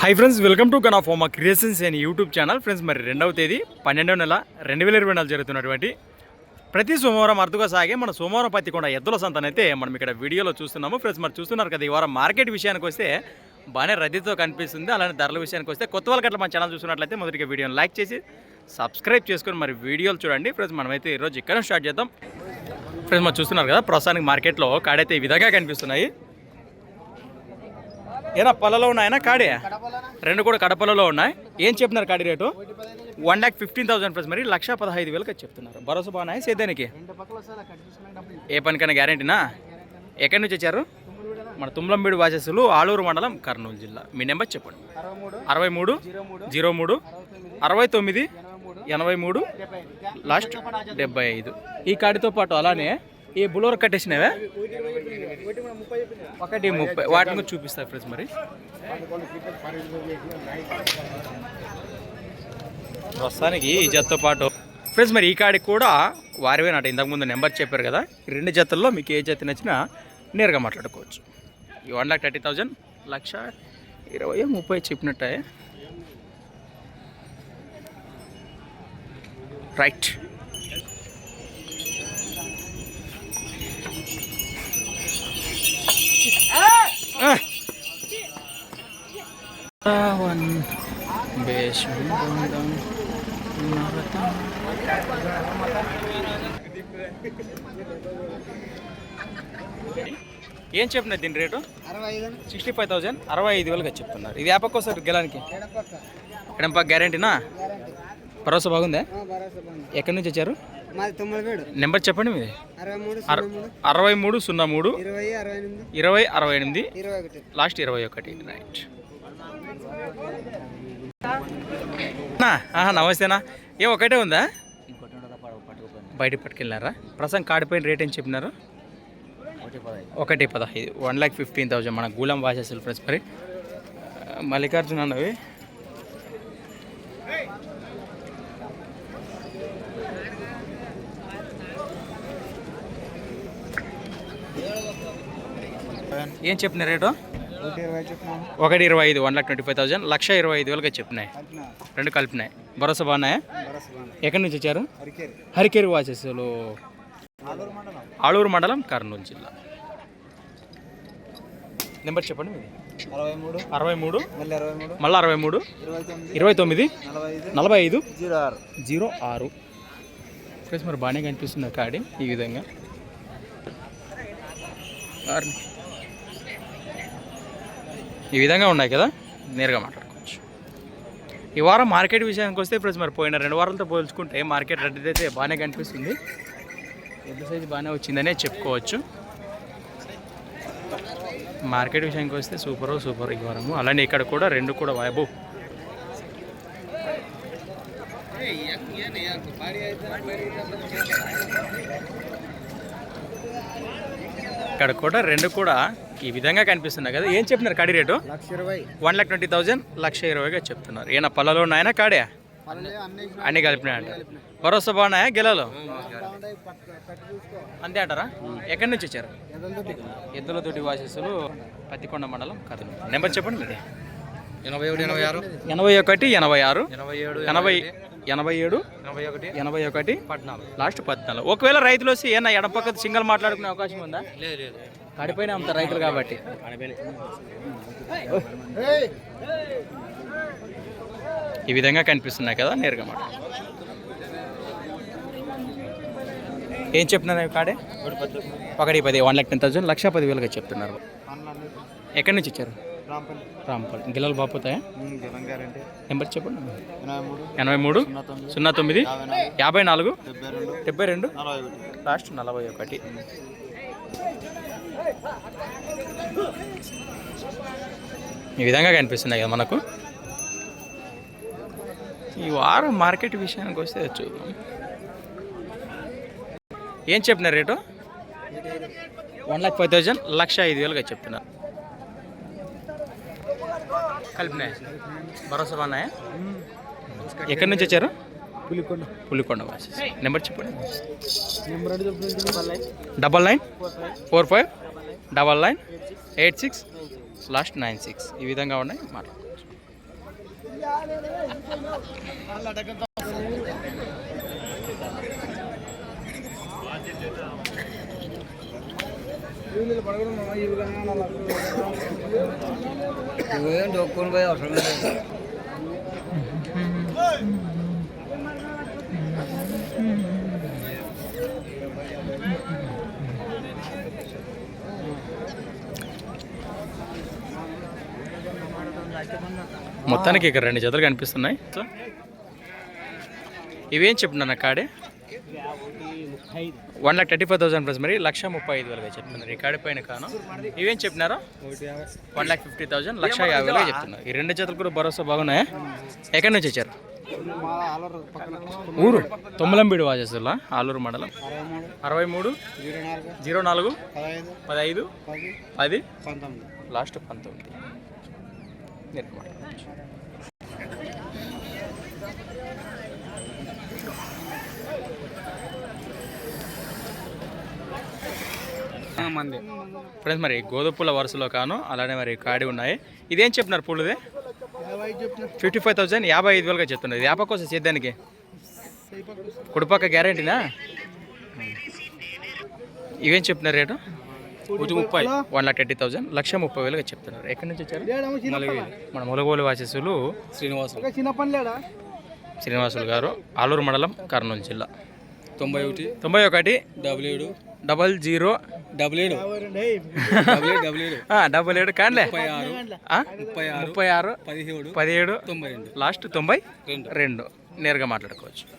High friends welcome to gun of హోమా creations అనే YouTube channel friends మరి రెండవ తేదీ పన్నెండవ నెల రెండు వేల ఇరవై నెలలు జరుగుతున్నటువంటి ప్రతి సోమవారం అరుదుగా సాగే మన సోమవారం పత్తికొండ ఎద్దుల సంతనైతే మనం ఇక్కడ వీడియోలో చూస్తున్నాము. ఫ్రెండ్స్ మరి చూస్తున్నారు కదా ఈ వారం మార్కెట్ విషయానికి వస్తే బాగానే రద్దీతో కనిపిస్తుంది. అలానే ధరల విషయానికి వస్తే కొత్త వాళ్ళకి అట్లా మన ఛానల్ చూస్తున్నట్లయితే మొదటిగా వీడియోని లైక్ చేసి సబ్స్క్రైబ్ చేసుకొని మరి వీడియోలు చూడండి. ఫ్రెండ్స్ మనమైతే ఈరోజు ఇక్కడ స్టార్ట్ చేద్దాం. ఫ్రెండ్స్ మరి చూస్తున్నారు కదా ప్రస్తుతానికి మార్కెట్లో కాడైతే ఈ విధంగా కనిపిస్తున్నాయి. ఏనా పొలలో ఉన్నాయనా కాడే? రెండు కూడా కడపలలో ఉన్నాయి. ఏం చెప్తున్నారు కాడి rate? One lakh fifteen thousand plus మరి లక్ష పదహైదు వేలకు చెప్తున్నారు. భరోసా బాగున్నాయి సేద్యానికి? ఏ పనికైనా గ్యారంటీనా? ఎక్కడి నుంచి వచ్చారు? మన తుమ్లంబీడు వాసస్సులు ఆలూరు మండలం కర్నూలు జిల్లా. మీ నెంబర్ చెప్పండి. అరవై మూడు జీరో మూడు అరవై తొమ్మిది ఎనభై మూడు లాస్ట్ డెబ్బై ఐదు. ఈ కాడితో పాటు అలానే ఈ బులోర్ కట్టేసినవే? ఒకటి ముప్పై. వాటిని చూపిస్తారు ఫ్రెండ్స్ మరి. ప్రస్తుతానికి ఈ జతతో పాటు ఫ్రెండ్స్ మరి ఈ కాడికి కూడా వారివే నాట. ఇంతకుముందు నెంబర్ చెప్పారు కదా. రెండు జతల్లో మీకు ఏ జత నచ్చినా నేరుగా మాట్లాడుకోవచ్చు. ఈ వన్ లాక్ థర్టీ థౌజండ్ లక్ష ఇరవై ముప్పై చెప్పినట్టే. రైట్. ఏం చెప్పిన దీని రేటు? సిక్స్టీ ఫైవ్ థౌసండ్ అరవై ఐదు వేలుగా చెప్తున్నారు. ఇది యాపక్ వస్తారు గెలానికి. ఎడపక్క. ఎడంపా గ్యారంటీనా? గ్యారంటీ. భరోసా బాగుందా? ఎక్కడి నుంచి వచ్చారు? నెంబర్ చెప్పండి మీది. అరవై మూడు సున్నా మూడు. ఇరవై అరవై ఎనిమిది. లాస్ట్ ఇరవై ఒకటి. రైట్ నమస్తేనా. ఏ ఒకటే ఉందా? బయట పట్టుకెళ్ళినారా ప్రస్తుతం కాడిపోయిన రేట్ ఏం చెప్పినారు? ఒకటి పదహైదు. వన్ ల్యాక్ ఫిఫ్టీన్ థౌజండ్ మన గూలం వాసేసులు ఫ్రెండ్స్ మరి. మల్లికార్జున అన్నవి. ఏం చెప్పిన రేటు? ఒకటి ఇరవై ఐదు one lakh twenty five thousand లక్ష ఇరవై ఐదు వేలుగా చెప్పినాయి. రెండు కలిపినాయి. భరోసా బాగున్నాయా? ఎక్కడి నుంచి వచ్చారు? హరికేరు. వాచెస్లు ఆలూరు మండలం. ఆలూరు మండలం కర్నూలు జిల్లా. నెంబర్ చెప్పండి మీది. అరవై మూడు. మళ్ళీ అరవై మూడు. ఇరవై తొమ్మిది. నలభై ఐదు. జీరో ఆరు. జీరో ఆరు. ఫ్రెండ్స్ మరి బాగానే కనిపిస్తుంది కాడి ఈ విధంగా. ఈ విధంగా ఉన్నాయి కదా నేరుగా మాట్లాడుకోవచ్చు. ఈ వారం మార్కెట్ విషయానికి వస్తే ఫ్రెండ్స్ మరి పోయిన రెండు వారాలతో పోల్చుకుంటే మార్కెట్ రెడ్డి అయితే బాగానే కనిపిస్తుంది. పెద్ద సైజు బాగానే వచ్చిందనే చెప్పుకోవచ్చు. మార్కెట్ విషయానికి వస్తే సూపర్ సూపర్ ఈ వారము. అలానే ఇక్కడ కూడా రెండు కూడా వాయబు ఇక్కడ కూడా రెండు కూడా ఈ విధంగా కనిపిస్తున్నాయి కదా. ఏం చెప్తున్నారు కాడి rate? One lakh twenty thousand లక్ష ఇరవైగా చెప్తున్నారు. ఏనా పొలాలు ఉన్నాయనా కాడే? అన్ని అన్ని కలిపినాయంట భరోసా బాగున్నాయా? గెలలు? అంతే అంటారా? ఎక్కడి నుంచి వచ్చారు? ఎదలతోటి ఎద్దులతోటి వాసస్సులు పత్తికొండ మండలం కథలు నెంబర్ చెప్పండి మీది ఎనభై ఏడు ఎనభై ఆరు. ఎనభై ఒకటి ఎనభై ఆరు. ఎనభై ఏడు ఎనభై ఎనభై ఏడు ఎనభై ఒకటి. ఎనభై ఒకటి. పద్నాలుగు. లాస్ట్ పద్నాలుగు. ఒకవేళ రైతులు వస్తే ఏమన్నా ఎడపక్క సింగల్ మాట్లాడుకునే అవకాశం ఉందా? లేదు లేదు. కడిపోయినా అంత రైతులు కాబట్టి. ఈ విధంగా కనిపిస్తున్నాయి కదా నేరుగా మాట. ఏం చెప్తున్నారు కాడే? ఒకటి పది వన్ ల్యాక్ టెన్ థౌసండ్ లక్ష పది వేలుగా చెప్తున్నారు. ఎక్కడి నుంచి ఇచ్చారు రాంపల్ గిల్లలు బాపుతాయా? నెంబర్ చెప్పండి. ఎనభై మూడు సున్నా తొమ్మిది యాభై నాలుగు డెబ్బై రెండు డెబ్బై రెండు లాస్ట్ నలభై ఒకటి. ఈ విధంగా కనిపిస్తున్నాయి కదా మనకు. ఈ వారం మార్కెట్ విషయానికి వస్తే చూద్దాం. ఏం చెప్పినారు rate? One lakh five thousand లక్ష ఐదు వేలుగా చెప్తున్నారు కలిపినాయి? భరోసా బాగున్నాయా ఎక్కడి నుంచి వచ్చారు? పులికొండ. పులికొండ నెంబర్ చెప్పండి. Double nine. Four five. Double nine. Eight six. Last nine six. ఈ విధంగా ఉన్నాయి మాట్లాడుకోవచ్చు డొక్కుని పోయి అవసరం లేదు. మొత్తానికి ఇక్కడ రెండు జతలు కనిపిస్తున్నాయి. సో ఇవేం చెప్తున్నా కాడే one lakh thirty five thousand plus మరి లక్ష ముప్పై ఐదు వేలుగా చెప్తున్నారు. ఈ కాడి పైన కాను. ఇవేం చెప్పినారా? వన్ లాక్ ఫిఫ్టీ థౌసండ్ లక్ష యాభై వేలుగా చెప్తున్నారు. ఈ రెండు జతలు కూడా భరోసా బాగున్నాయా? ఎక్కడి నుంచి వచ్చారు? ఊరు తొమ్మలంబీడు వాజేసులా ఆలూరు మండలం. అరవై మూడు జీరో నాలుగు పదహైదు పది లాస్ట్ పంతొమ్మిది. మంది. ఫ్రెండ్స్ మరి గోధుమల వరుసలో కాను అలానే మరి కాడి ఉన్నాయి. ఇదేం చెప్పినారు పూలుదే? ఫిఫ్టీ ఫైవ్ థౌసండ్ యాభై ఐదు వేలుగా చెప్తున్నారు. యాప కోసం చేద్దానికి కుడిపక్క గ్యారంటీనా? ఇవేం చెప్తున్నారు రేటు? ముప్పై. వన్ లాక్ థర్టీ థౌసండ్ లక్ష ముప్పై వేలుగా చెప్తున్నారు. ఎక్కడి నుంచి వచ్చారు? మన ములగోలు వాసేసులు శ్రీనివాసం చిన్న పని లేడా శ్రీనివాసులు గారు ఆలూరు మండలం కర్నూలు జిల్లా. తొంభై ఒకటి. తొంభై ఒకటి. డబుల్ ఏడు. Double zero. డబుల్ ఏడు. డబుల్ ఏడు డబుల్ కాన్లే. ముప్పై ఆరు ఆరు ముప్పై ఆరు పదిహేడు పదిహేడు తొంభై రెండు. లాస్ట్ తొంభై రెండు. రెండు. నేరుగా మాట్లాడుకోవచ్చు.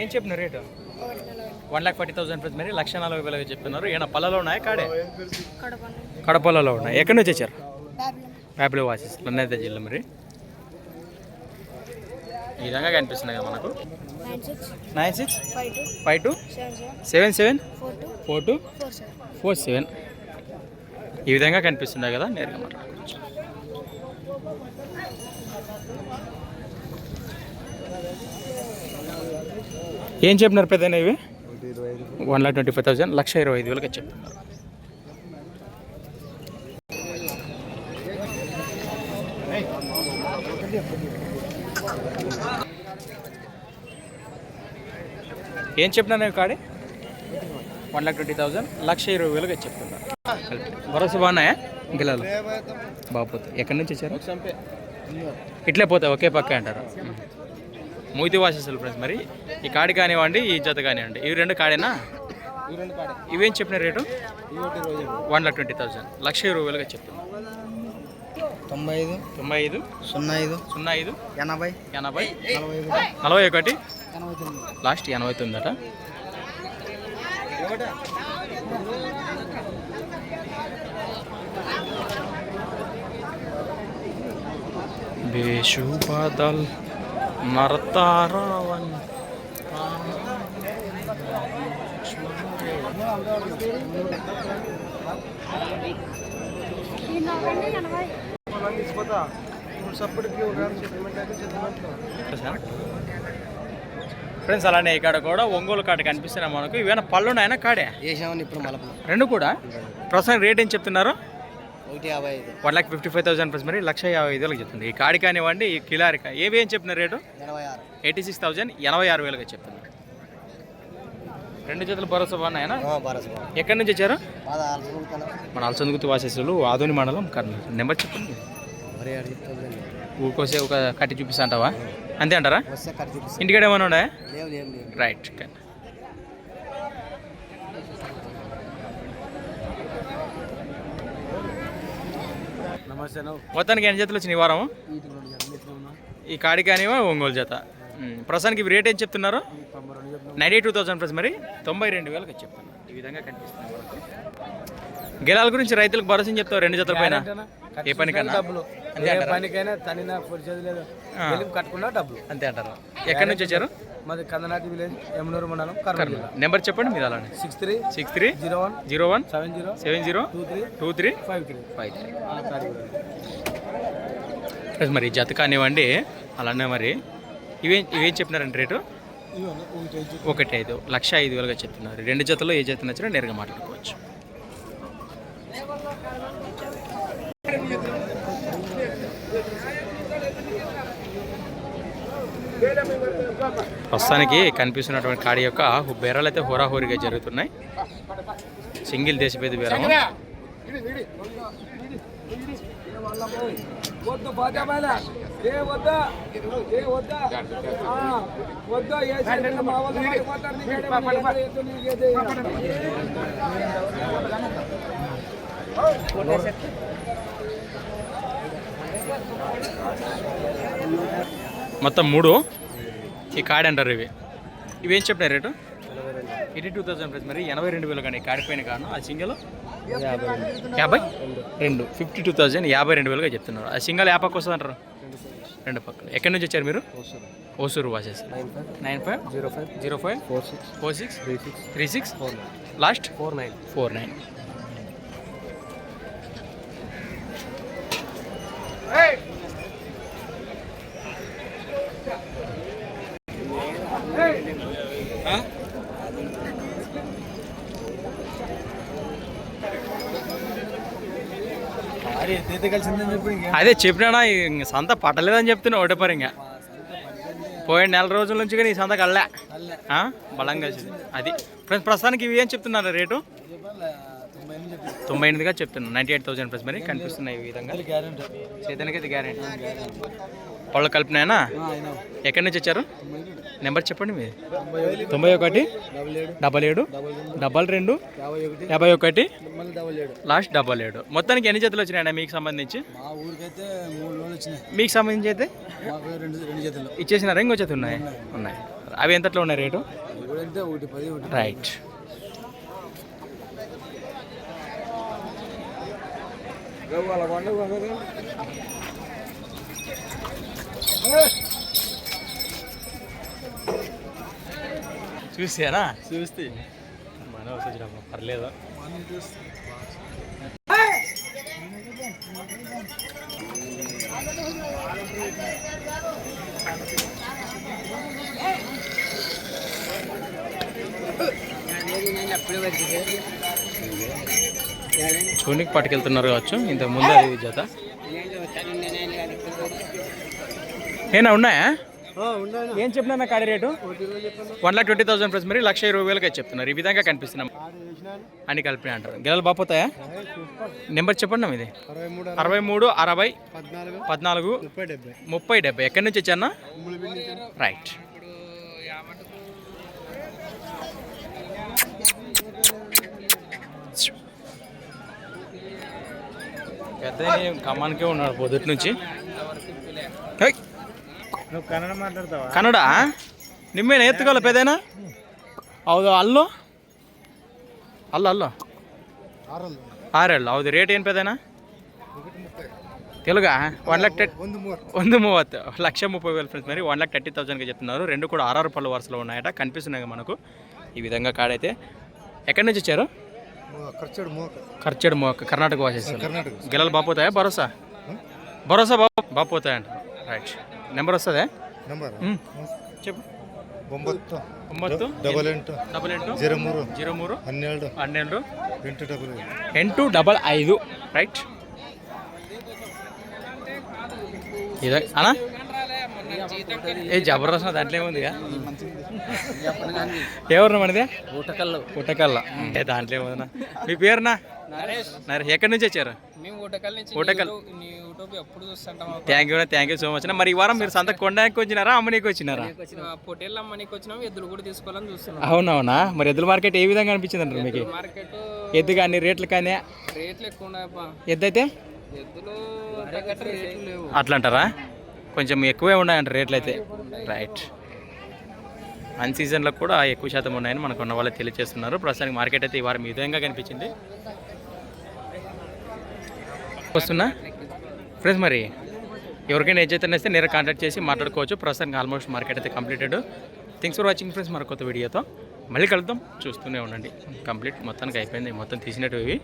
ఏం చెప్పిన rate? One lakh forty thousand plus మరి లక్ష నలభై వేలుగా చెప్తున్నారు ఏమైనా పళ్ళలో ఉన్నాయా కాడే? కడపలలో ఉన్నాయి. ఎక్కడి నుంచి వచ్చారు? ప్యాపిలో వాసెస్ నన్నైతే జిల్లా మరి. ఈ విధంగా కనిపిస్తున్నాయి కదా మనకు. Nine six. Five two. Seven seven four two. Four seven. Four seven. ఈ విధంగా కనిపిస్తున్నాయి కదా నేరుగా మాట్లాడుకోవచ్చు ఏం చెప్పినారు పెద్ద ఇవి? One lakh twenty five thousand లక్ష ఇరవై ఐదు వేలకి చెప్తున్నారు ఏం చెప్పినా కాడి? వన్ లాక్ ట్వంటీ థౌసండ్ లక్ష ఇరవై వేలుగా చెప్తున్నారు భరోసా బాగున్నాయా? పిల్లలు బాగుపోతే ఎక్కడి నుంచి వచ్చారు? ఇట్లే పోతాయి ఒకే పక్క అంటారు. మూతి వాసేసాలు ఫ్రెండ్స్ మరి. ఈ కాడి కానివ్వండి ఈ జత కానివ్వండి. ఇవి రెండు కాడేనా? ఇవేం చెప్పిన rate? One lakh twenty thousand. లక్ష ఇరవై వేలుగా చెప్తున్నాను తొంభై ఐదు. తొంభై ఐదు. సున్నా ఐదు. సున్నా ఐదు. ఎనభై. ఎనభై. నలభై ఒకటి. లాస్ట్ ఎనభై తొమ్మిదట బేషు నరతారావన్ ఫ్రెండ్స్ అలానే ఇక్కడ కూడా ఒంగోలు కాడ కనిపిస్తున్నాయి మనకు. ఇవేనా పళ్ళున్నాయన కాడే? ఇప్పుడు మలప. రెండు కూడా? ప్రస్తుతం రేట్ ఏం చెప్తున్నారు? One lakh fifty five thousand plus మరి లక్ష యాభై ఐదు వేలకు చెప్తుంది. ఈ కాడి కానివ్వండి ఈ కిలారిక ఏవి ఏం చెప్తున్నారు రేటు? ఎయిటీ సిక్స్ థౌసండ్ ఎనభై ఆరు వేలుగా చెప్తున్నారు రెండు జతలు భరోసా బాగున్నాయనా? ఎక్కడి నుంచి వచ్చారు? మన అలసందుగుతు వాసేసులు ఆదోని మండలం కర్నూలు. నెంబర్ చెప్పండి. ఊరికోసే ఒక కట్టి చూపిస్తా అంటావా? అంతే అంటారా? ఇంటికాడ ఏమైనా ఉన్నాయా? రైట్ మొత్తానికి ఎన్ని జతలు వచ్చినాయి ఈ వారం? ఈ కాడి కానివా ఒంగోలు జత? ప్రస్తుతానికి రేట్ ఏం చెప్తున్నారు? నైంటీ టూ థౌసండ్ ప్లస్ మరి తొంభై రెండు వేలకు చెప్తాను ఈ విధంగా కనిపిస్తుంది గెలాల గురించి రైతులకు భరోసా చెప్తావు? రెండు జతల పైన? ఏ పనికన్నా? డబ్బులు. ఏ? పనికైనా తనినా పొడిచేది లేదు. కట్టుకున్నా డబ్బులు. అంతే అంటారు. ఎక్కడి నుంచి వచ్చారు? మాది కందనాటి విలేజ్ యమునూరు మండలం కర్నూలు నెంబర్ చెప్పండి మీరు అలానే. Six three six three zero one zero one seven zero seven zero two three two three five three. Five three. మరి జత కానివ్వండి అలానే మరి. ఇవేం ఇవేం చెప్పినారండి రేటు? ఒకటి ఐదు. లక్ష ఐదు వేలుగా చెప్తున్నారు. రెండు జతలో ఏ జత నచ్చినా నేరుగా మాట్లాడుకోవచ్చు. ప్రస్తుతానికి కనిపిస్తున్నటువంటి కాడి యొక్క బేరాలు అయితే హోరాహోరీగా జరుగుతున్నాయి. సింగిల్ దేశభేద బేరం వద్దు బాధ్యమైన ఏ వద్దా? ఏ వద్దా? వద్దా ఏ మా మొత్తం మూడు ఈ కాడి అంటారు ఇవి. ఇవేం చెప్పినారు rate? Eighty two thousand price. మరి ఎనభై రెండు వేలు కానీ కాడిపోయిన కాను ఆ సింగల్? యాభై రెండు. ఫిఫ్టీ టూ థౌసండ్ యాభై రెండు వేలుగా చెప్తున్నారు. ఆ సింగల్ యాపక్ వస్తుంది అంటారు? రెండు పక్కలు. ఎక్కడి నుంచి వచ్చారు మీరు? Hosur vases. Nine five? Zero five. Zero five? Four six. Four six? Three six. Three six? Four nine. Last? Four nine. Four nine. అదే చెప్పినా సంత పట్టలేదని చెప్తున్నా ఒకటే పరి ఇంకా. పోయిన నెల రోజుల నుంచి కానీ ఈ సంత కళ్ళే ఆ? బలం కలిసింది. అది. ఫ్రెండ్స్ ప్రస్తుతానికి ఇవి ఏం చెప్తున్నారు రేటు? తొంభై ఎనిమిదిగా చెప్తున్నాను నైంటీ ఎయిట్ థౌసండ్ ప్లస్ మరి కనిపిస్తున్నాయి ఈ విధంగా. గ్యారెంటీ చేతనకి ఇది గ్యారెంటీ పళ్ళు కలిపినాయనా? ఎక్కడి నుంచి వచ్చారు? నెంబర్ చెప్పండి మీది తొంభై ఒకటి డబల్ ఏడు డబల్ రెండు యాభై ఒకటి లాస్ట్ డబల్ ఏడు. మొత్తానికి ఎన్ని జతలు వచ్చినాయండి మీకు సంబంధించి? మీకు సంబంధించి అయితే? ఇచ్చేసినారా? ఇంకో జత ఉన్నాయి? ఉన్నాయి. అవి ఎంతట్లో ఉన్నాయి రేటు? రైట్ వాళ్ళ చూసానా? చూస్తే. మన వచ్చిన పర్లేదు? చూనికి పట్టుకెళ్తున్నారు కావచ్చు. ఇంత ముందు అది జత. ఏనా ఉన్నాయా? ఏం చెప్పినా కాడి rate? One lakh twenty thousand plus మరి లక్ష ఇరవై వేలకి చెప్తున్నారు. ఈ విధంగా కనిపిస్తున్నాం. అని కలిపి అంటారు. గెలలు బాపోతాయా నెంబర్ చెప్పండి ఇది అరవై మూడు అరవై పద్నాలుగు ముప్పై డెబ్బై. ఎక్కడి నుంచి వచ్చానా రైట్ పెద్ద ఖమ్మానికే ఉన్నాడు పొద్దుటి నుంచి! నువ్వు కన్నడ మాట్లాడతావా కన్నడ నిమ్మేనా ఎత్తుకోవాలి పెద్దనా ಹೌದು ಅಲ್ಲೋ ಅಲ್ಲ ಅಲ್ಲೋ ఆరల్లు ಆರೇಳು ಹೌದು ರೇಟ್ ಏನು పెద్దనా తెలుగా వన్ లాక్ టెట్ ಒಂದು ಮೂರು వంద మూవత్తు లక్ష ముప్పై వేలు ఫ్రెండ్స్ మరి వన్ లాక్ థర్టీ థౌసండ్కి చెప్తున్నారు రెండు కూడా ఆర్ఆర్ పళ్ళు వరుసలో ఉన్నాయట కనిపిస్తున్నాయి కదా మనకు ఈ విధంగా కాడైతే ఎక్కడి నుంచి వచ్చారు ఖర్చు మోక ఖర్చడు మోక కర్ణాటక వాసేస్తారు కర్ణాటక గిల్లలు బాపోతాయా భరోసా భరోసా బా బాపోతాయంట రైట్ నెంబర్ వస్తుందా నంబర్ మ్. చెప్పు ಒಂಬತ್ತು ಒಂಬತ್ತು ಡಬಲ್ ಎಂಟು ಡಬಲ್ ಎಂಟು ಜೀರೋ ಮೂರು ಜೀರೋ ಮೂರು ಹನ್ನೆರಡು ಹನ್ನೆರಡು ಎಂಟು ಡಬಲ್ ಏಳು ಎಂಟು ಡಬಲ್ ಐದು రైట్ ఇదే అనా ఏ జబర్దస్త్ దాంట్లో ఏముంది ఎవరు మనది ఊటకల్లు పుట్టకల్లా ఏ దాంట్లో ఏముందన్నా మీ పేరునా నరేష్. ఎక్కడి నుంచి వచ్చారు? Thank you thank you so much మరి ఈ వారం మీరు సంత కొనడానికి వచ్చినారా అమ్మనీకి వచ్చినారా? పొట్టేళ్ళ అమ్మనికి వచ్చినాం ఎద్దులు కూడా తీసుకోవాలని చూస్తున్నాం. అవునవునా? మరి ఎద్దుల మార్కెట్ ఏ విధంగా అనిపించింది అంటారు మీకు? మార్కెట్ ఎద్దు కానీ రేట్లు కానీ? రేట్లు ఎక్కువ ఎద్దు అయితే? అట్లా అంటారా కొంచెం ఎక్కువే ఉన్నాయంట రేట్లు అయితే. రైట్ అన్ సీజన్లో కూడా ఎక్కువ శాతం ఉన్నాయని మనకు ఉన్న వాళ్ళు తెలియజేస్తున్నారు. ప్రస్తుతానికి మార్కెట్ అయితే ఈ వారం ఈ విధంగా కనిపించింది. వస్తున్నా? ఫ్రెండ్స్ మరి ఎవరికైనా ఏదైతే నేస్తే నేరుగా కాంటాక్ట్ చేసి మాట్లాడుకోవచ్చు. ప్రస్తుతానికి ఆల్మోస్ట్ మార్కెట్ అయితే completed things for watching friends మరి కొత్త వీడియోతో మళ్ళీ కలుద్దాం. చూస్తూనే ఉండండి. కంప్లీట్ మొత్తానికి అయిపోయింది. మొత్తం తీసినట్టు ఇవి.